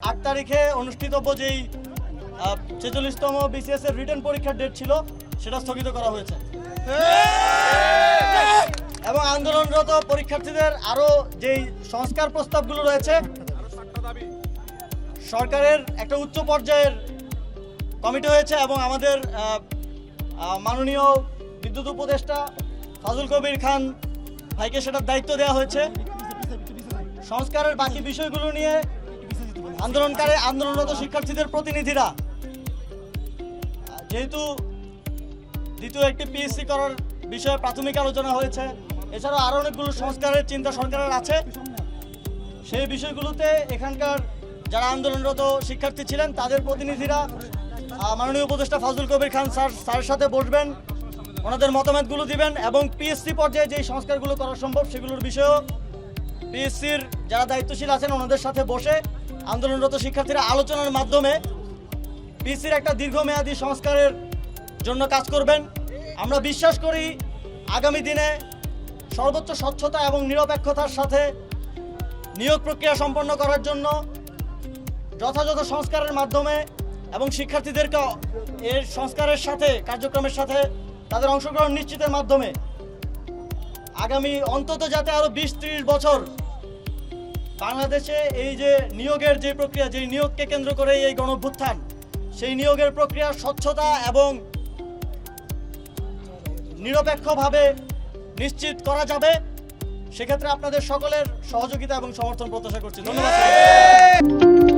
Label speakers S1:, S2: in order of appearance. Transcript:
S1: আট তারিখে অনুষ্ঠিতব্য যেই ছেচল্লিশতম বিসিএস এর রিটার্ন পরীক্ষার ডেট ছিল, সেটা স্থগিত করা হয়েছে। এবং আন্দোলনরত পরীক্ষার্থীদের আরও যেই সংস্কার প্রস্তাবগুলো রয়েছে, সরকারের একটা উচ্চ পর্যায়ের কমিটি হয়েছে এবং আমাদের মাননীয় বিদ্যুৎ উপদেষ্টা ফাজুল কবির খান ভাইকে সেটার দায়িত্ব দেওয়া হয়েছে। সংস্কারের বাকি বিষয়গুলো নিয়ে আন্দোলনকারী, আন্দোলনরত শিক্ষার্থীদের প্রতিনিধিরা। যেহেতু দ্বিতীয় একটি পিএসসি করার বিষয়ে প্রাথমিক আলোচনা হয়েছে, এছাড়াও আরও অনেকগুলো সংস্কারের চিন্তা সরকারের আছে। সেই বিষয়গুলোতে এখানকার যারা আন্দোলনরত শিক্ষার্থী ছিলেন, তাদের প্রতিনিধিরা মাননীয় উপদেষ্টা ফাজুল কবির খান স্যার, স্যারের সাথে বসবেন, ওনাদের মতামতগুলো দিবেন এবং পিএসসি পর্যায়ে যেই সংস্কারগুলো করা সম্ভব সেগুলোর বিষয়েও পিএসসির যারা দায়িত্বশীল আছেন, ওনাদের সাথে বসে আন্দোলনরত শিক্ষার্থীরা আলোচনার মাধ্যমে পিসির একটা দীর্ঘমেয়াদী সংস্কারের জন্য কাজ করবেন। আমরা বিশ্বাস করি আগামী দিনে সর্বোচ্চ স্বচ্ছতা এবং নিরপেক্ষতার সাথে নিয়োগ প্রক্রিয়া সম্পন্ন করার জন্য যথাযথ সংস্কারের মাধ্যমে এবং শিক্ষার্থীদেরকে এর সংস্কারের সাথে, কার্যক্রমের সাথে তাদের অংশগ্রহণ নিশ্চিতের মাধ্যমে আগামী অন্তত যাতে আরও বিশ ত্রিশ বছর বাংলাদেশে এই যে নিয়োগের যে প্রক্রিয়া, যে নিয়োগকে কেন্দ্র করে এই গণভ্যুত্থান, সেই নিয়োগের প্রক্রিয়া স্বচ্ছতা এবং নিরপেক্ষভাবে নিশ্চিত করা যাবে, সেক্ষেত্রে আপনাদের সকলের সহযোগিতা এবং সমর্থন প্রত্যাশা করছি। ধন্যবাদ।